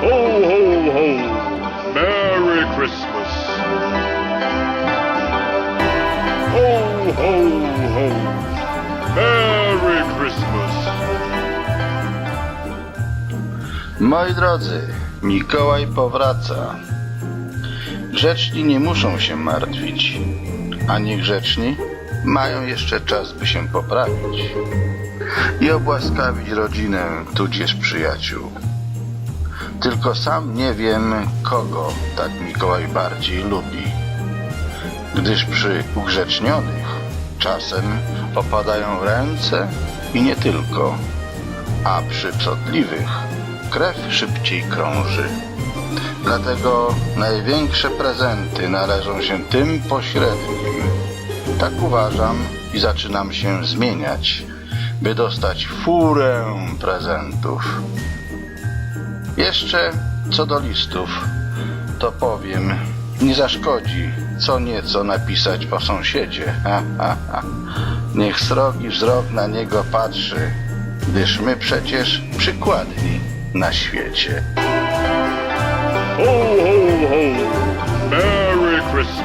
ho! Merry Christmas! Ho, ho, ho! Merry Christmas! Moi drodzy, Mikołaj powraca. Grzeczni nie muszą się martwić, a niegrzeczni mają jeszcze czas, by się poprawić i obłaskawić rodzinę, tudzież przyjaciół. Tylko sam nie wiem, kogo tak Mikołaj bardziej lubi, gdyż przy ugrzecznionych czasem opadają ręce i nie tylko, a przy psotliwych krew szybciej krąży. Dlatego największe prezenty należą się tym pośrednim. Tak uważam i zaczynam się zmieniać, by dostać furę prezentów. Jeszcze co do listów, to powiem, nie zaszkodzi co nieco napisać o sąsiedzie. Ha, ha, ha. Niech srogi wzrok na niego patrzy, gdyż my przecież przykładni na świecie. Ho, ho, ho! Merry Christmas!